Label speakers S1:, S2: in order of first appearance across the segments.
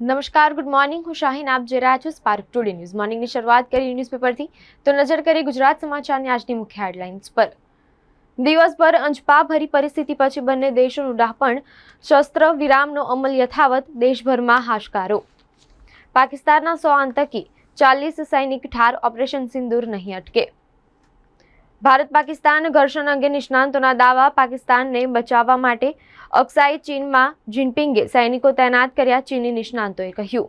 S1: નમસ્કાર, good morning. હું શાહીન આપ જોઈ રહ્યા છો સ્પાર્ક ટુડે ન્યૂઝ મોર્નિંગની શરૂઆત કરી ન્યૂઝપેપરથી તો નજર કરી ગુજરાત સમાચારની આજની મુખ્ય હેડલાઇન્સ પર. દિવસભર અંજપાભરી પરિસ્થિતિ પછી બંને દેશોનું ડાપણ, શસ્ત્ર વિરામનો અમલ યથાવત, દેશભરમાં હાશકારો. પાકિસ્તાનના સો આતંકી, ચાલીસ સૈનિક ઠાર ઓપરેશન સિંદૂર નહીં અટકે. ભારત પાકિસ્તાન ઘર્ષણ અંગે નિષ્ણાંતોના દાવા પાકિસ્તાનને બચાવવા માટે અક્સાઈ ચીનમાં જિનપિંગે સૈનિકો તૈનાત કર્યા ચીની નિષ્ણાંતોએ કહ્યું.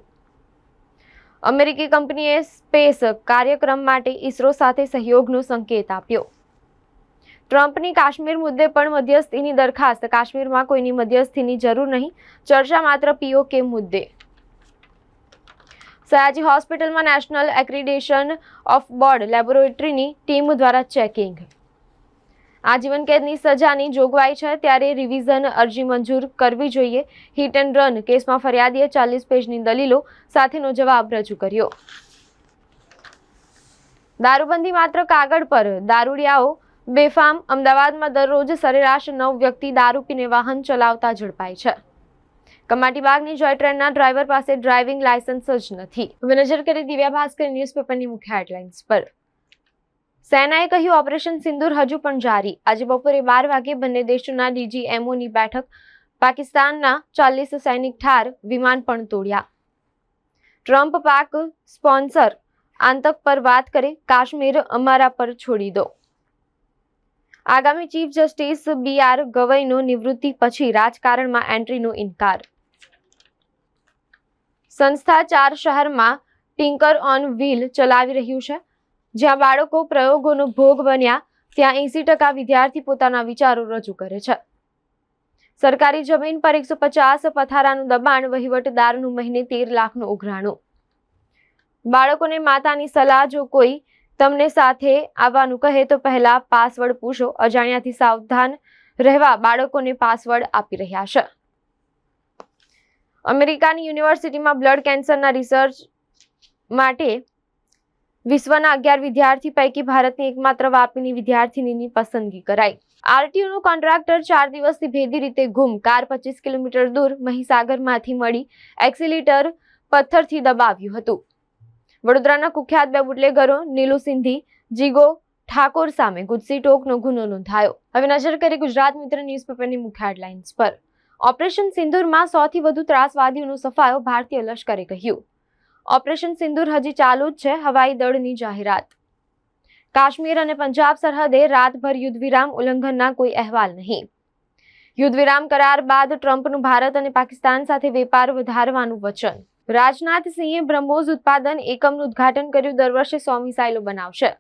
S1: અમેરિકી કંપનીએ સ્પેસ કાર્યક્રમ માટે ઇસરો સાથે સહયોગનો સંકેત આપ્યો. ટ્રમ્પની કાશ્મીર મુદ્દે પણ મધ્યસ્થીની દરખાસ્ત. કાશ્મીરમાં કોઈની મધ્યસ્થીની જરૂર નહીં. ચર્ચા માત્ર પીઓકે મુદ્દે. સયાજી હોસ્પિટલમાં નેશનલ એક્રિડેશન ઓફ બોર્ડ લેબોરેટરીની ટીમ દ્વારા ચેકિંગ. આજીવન કેદની સજાની જોગવાઈ છે, ત્યારે રિવિઝન અરજી મંજૂર કરવી જોઈએ. હિટ એન્ડ રન કેસમાં ફરિયાદીએ ચાલીસ પેજની દલીલો સાથેનો જવાબ રજૂ કર્યો. દારૂબંધી માત્ર કાગળ પર. દારૂડિયાઓ બેફામ અમદાવાદમાં દરરોજ સરેરાશ નવ વ્યક્તિ દારૂ પીને વાહન ચલાવતા ઝડપાય છે. કમાટીબાગની જોય ટ્રેનના ડ્રાઈવર પાસે ડ્રાઇવિંગ લાયસન્સ જ નથી. હવે નજર કરી દિવ્યા ભાસ્કર ન્યૂઝપેપરની મુખ્ય હેડલાઇન્સ પર. સેનાએ કહ્યું, ઓપરેશન સિંદૂર હજુ પણ જારી. આજે બપોરે બાર વાગે બંને દેશોના ડીજીએમઓની બેઠક પાકિસ્તાનના ચાલીસ સૈનિક ઠાર વિમાન પણ તોડ્યા. ટ્રમ્પ પાક સ્પોન્સર આતંક પર વાત કરે, કાશ્મીર અમારા પર છોડી દો. આગામી ચીફ જસ્ટિસ બી આર ગવઈનો નિવૃત્તિ પછી રાજકારણમાં એન્ટ્રીનો ઇનકાર. સંસ્થા ચાર શહેરમાં ટિંકર ઓન વ્હીલ ચલાવી રહ્યું છે. જ્યાં બાળકો પ્રયોગોનો ભોગ બન્યા, ત્યાં એંસી ટકા વિદ્યાર્થી પોતાના વિચારો રજૂ કરે છે. સરકારી જમીન પર એકસો પચાસ પથારાનું દબાણ, વહીવટદારનું મહિને તેર લાખનું ઉઘરાણું. બાળકોને માતાની સલાહ, જો કોઈ તમને સાથે આવવાનું કહે, તો પહેલા પાસવર્ડ પૂછો. અજાણ્યાથી સાવધાન રહેવા બાળકોને પાસવર્ડ આપી રહ્યા છે. અમેરિકાની યુનિવર્સિટીમાં બ્લડ કેન્સરના રિસર્ચ માટે વિશ્વના અગિયાર વિદ્યાર્થી પૈકી ભારતની એકમાત્ર વાપીની વિદ્યાર્થીનીની પસંદગી કરાઈ. આરટીઓનો કોન્ટ્રાક્ટર ચાર દિવસથી ભેદી રીતે ગુમ. કાર પચીસ કિલોમીટર દૂર મહીસાગરમાંથી મળી એક્સિલેટર પથ્થરથી દબાવ્યું હતું. વડોદરાના કુખ્યાત બે બુટલેગરો નીલુ સિંધી, જીગો ઠાકોર સામે ગુજસી ટોકનો ગુનો નોંધાયો. હવે નજર કરી ગુજરાત મિત્ર ન્યૂઝપેપરની મુખ્ય હેડલાઇન્સ પર. ઓપરેશન સિંદુરમાં સૌથી વધુ ત્રાસવાદીઓનો સફાયો ભારતીય લશ્કરે કહ્યું. ઓપરેશન સિંદુર હજી ચાલુ જ છે, હવાઈ દળની જાહેરાત. કાશ્મીર અને પંજાબ સરહદે રાતભર યુદ્ધવિરામ ઉલ્લંઘનના કોઈ અહેવાલ નહીં. યુદ્ધવિરામ કરાર બાદ ટ્રમ્પનું ભારત અને પાકિસ્તાન સાથે વેપાર વધારવાનું વચન. રાજનાથ બ્રહ્મોઝ ઉત્પાદન એકમનું ઉદ્ઘાટન કર્યું, દર વર્ષે સો મિસાઇલો બનાવશે.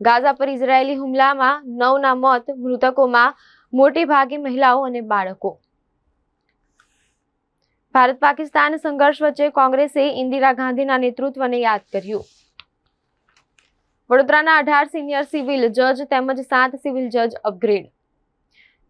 S1: ગાઝા પર ઇઝરાયેલી હુમલામાં નવના મોત, મૃતકોમાં મોટે ભાગે મહિલાઓ અને બાળકો. ભારત પાકિસ્તાન સંઘર્ષ વચ્ચે કોંગ્રેસે ઇન્દિરા ગાંધીના નેતૃત્વને યાદ કર્યું. વડોદરાના અઢાર સિનિયર સિવિલ જજ તેમજ સાત સિવિલ જજ અપગ્રેડ.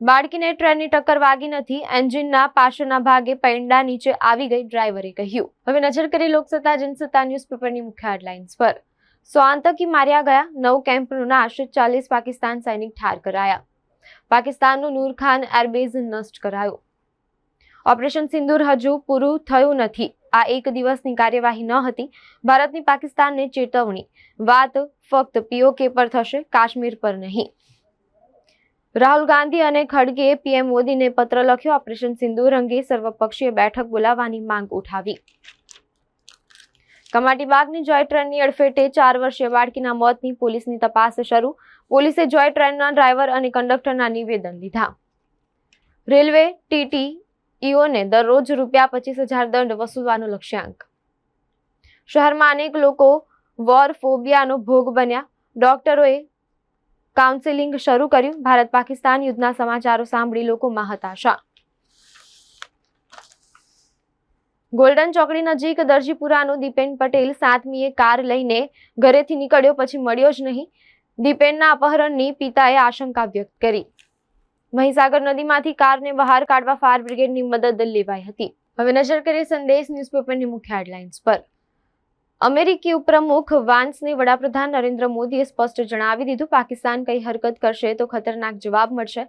S1: બાળકીને ટ્રેનની ટક્કર વાગી નથી, એન્જિનના પાછળના ભાગે પૈંડા નીચે આવી ગઈ ડ્રાઈવરે કહ્યું. હવે નજર કરી લોકસત્તા, જનસત્તા ન્યૂઝપેપરની મુખ્ય હેડલાઇન્સ પર. સો આતંકી માર્યા ગયા, નવ કેમ્પનો નાશ ચાલીસ પાકિસ્તાન સૈનિક ઠાર કરાયા. પાકિસ્તાનનું નૂરખાન એરબેઝ નષ્ટ કરાયો. ઓપરેશન સિંદૂર હજુ પૂરું થયું નથી. આ એક દિવસની કાર્યવાહી ન હતી. ભારતની પાકિસ્તાનને ચેતવણી. વાત ફક્ત પીઓકે પર થશે, કાશ્મીર પર નહીં. રાહુલ ગાંધી અને ખડગે પીએમ મોદીને પત્ર લખ્યો, ઓપરેશન સિંદૂર અંગે સર્વપક્ષીય બેઠક બોલાવવાની માંગ ઉઠાવી. કમાટીબાગની જોય ટ્રેનની અડફેટે ચાર વર્ષીય બાળકીના મોતની પોલીસની તપાસ શરૂ. પોલીસે જોય ટ્રેનના ડ્રાઈવર અને કંડક્ટરના નિવેદન લીધા. રેલવે ટીટી દરરોજ રૂપિયા પચીસ દંડ વસૂલવાનો લક્ષ્યાંક. શહેરમાં અનેક લોકો વોર ફોબિયાનો ભોગ બન્યા. ડોક્ટરોએ કાઉન્સેલિંગ શરૂ કર્યું. ભારત પાકિસ્તાન યુદ્ધના સમાચારો સાંભળી લોકોમાં હતાશા. ગોલ્ડન ચોકડી નજીક દરજીપુરાનો દીપેન પટેલ સાતમીએ કાર લઈને ઘરેથી નીકળ્યો, પછી મળ્યો જ નહીં. દીપેનના અપહરણની પિતાએ આશંકા વ્યક્ત કરી. મહીસાગર નદીમાંથી કારને બહાર કાઢવા ફાયર બ્રિગેડની મદદ લેવાઈ હતી. હવે નજર કરીએ સંદેશ ન્યૂઝપેપરની મુખ્ય હેડલાઇન્સ પર. અમેરિકી ઉપપ્રમુખ વાન્સને વડાપ્રધાન નરેન્દ્ર મોદીએ સ્પષ્ટ જણાવી દીધું, પાકિસ્તાન કઈ હરકત કરશે તો ખતરનાક જવાબ મળશે.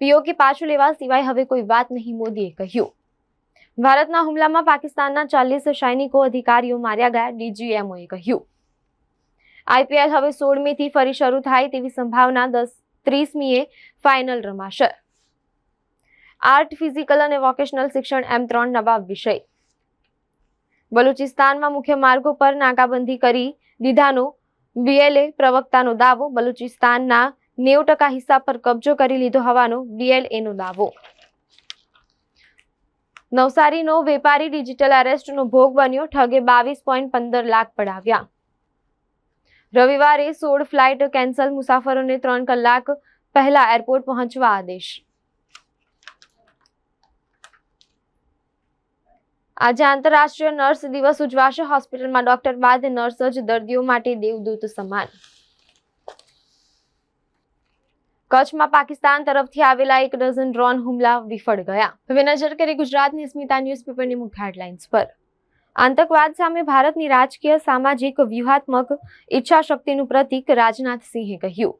S1: પીઓકે પાછું લેવા સિવાય હવે કોઈ વાત નહીં, મોદીએ કહ્યું. ભારતના હુમલામાં પાકિસ્તાનના ચાલીસ સૈનિકો અધિકારીઓ માર્યા ગયા, ડીજીએમઓએ કહ્યું. આઈપીએલ હવે સોળમીથી ફરી શરૂ થાય તેવી સંભાવના દસ, ત્રીસમીએ ફાઇનલ રમાશે. આર્ટ, ફિઝિકલ અને વોકેશનલ શિક્ષણ એમ ત્રણ નવા વિષય. બલુચિસ્તાનમાં મુખ્ય માર્ગો પર નાકાબંધી કરી દીધાનો બીએલએ પ્રવક્તાનો દાવો. બલુચિસ્તાનના નેવું ટકા હિસ્સા પર કબજો કરી લીધો હોવાનો બીએલએનો દાવો. નવસારીનો વેપારી ડિજિટલ એરેસ્ટનો ભોગ બન્યો. ઠગે બાવીસ પોઈન્ટ પંદર લાખ પડાવ્યા. રવિવારે સોળ ફ્લાઇટ કેન્સલ, મુસાફરોને ત્રણ કલાક પહેલા એરપોર્ટ પહોંચવા આદેશ. આજે આંતરરાષ્ટ્રીય નર્સ દિવસ ઉજવાશે. હોસ્પિટલમાં ડોક્ટર બાદ નર્સ જ દર્દીઓ માટે દેવદૂત સમાન. કચ્છમાં પાકિસ્તાન તરફથી આવેલા એક ડઝન ડ્રોન હુમલા વિફળ ગયા. હવે નજર કરી ગુજરાતની સ્મિતા ન્યૂઝપેપરની મુખ્ય હેડલાઇન્સ પર. આતંકવાદ સામે ભારતની રાજકીય, સામાજિક, વ્યૂહાત્મક ઈચ્છાશક્તિનું પ્રતીક રાજનાથસિંહે કહ્યું.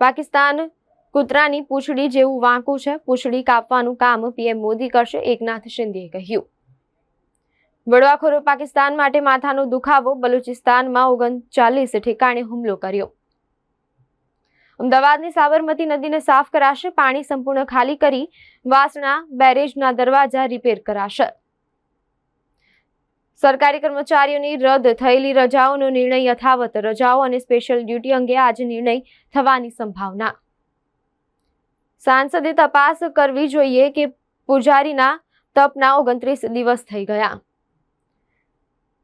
S1: પાકિસ્તાન કૂતરાની પૂંછડી જેવું વાંકું છે. પૂંછડી કાપવાનું કામ પીએમ મોદી કરશે, એકનાથ શિંદેએ કહ્યું. બળવાખોરો પાકિસ્તાન માટે માથાનો દુખાવો, બલુચિસ્તાનમાં ઓગણચાલીસ ઠેકાણે હુમલો કર્યો. અમદાવાદની સાબરમતી નદીને સાફ કરાશે, પાણી સંપૂર્ણ ખાલી કરી વાસણા, બેરેજના દરવાજા રિપેર કરાશે. સરકારી કર્મચારીઓની રદ થયેલી રજાઓનો નિર્ણય યથાવત રજાઓ અને સ્પેશિયલ ડ્યુટી અંગે આજે નિર્ણય થવાની સંભાવના. સાંસદે તપાસ કરવી જોઈએ કે પૂજારીના તપના ઓગણત્રીસ દિવસ થઈ ગયા.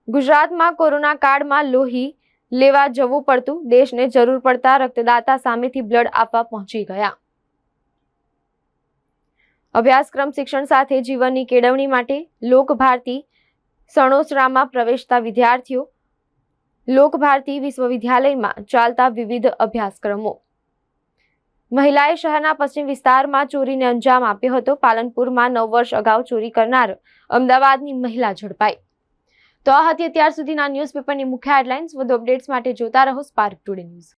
S1: ગુજરાતમાં કોરોના કાળમાં લોહી લેવા જવું પડતું, દેશને જરૂર પડતા રક્તદાતા સામેથી બ્લડ આપવા પહોંચી ગયા. અભ્યાસક્રમ શિક્ષણ સાથે જીવનની કેળવણી માટે લોકભારતી સણોસરામાં પ્રવેશતા વિદ્યાર્થીઓ લોકભારતી વિશ્વવિદ્યાલયમાં ચાલતા વિવિધ અભ્યાસક્રમો. મહિલાએ શહેરના પશ્ચિમ વિસ્તારમાં ચોરીને અંજામ આપ્યો હતો. પાલનપુરમાં નવ વર્ષ અગાઉ ચોરી કરનાર અમદાવાદની મહિલા ઝડપાઈ. તો આ હતી અત્યાર સુધીના ન્યૂઝપેપરની મુખ્ય હેડલાઇન્સ. વધુ અપડેટ્સ માટે જોતા રહો સ્પાર્ક ટુડે ન્યૂઝ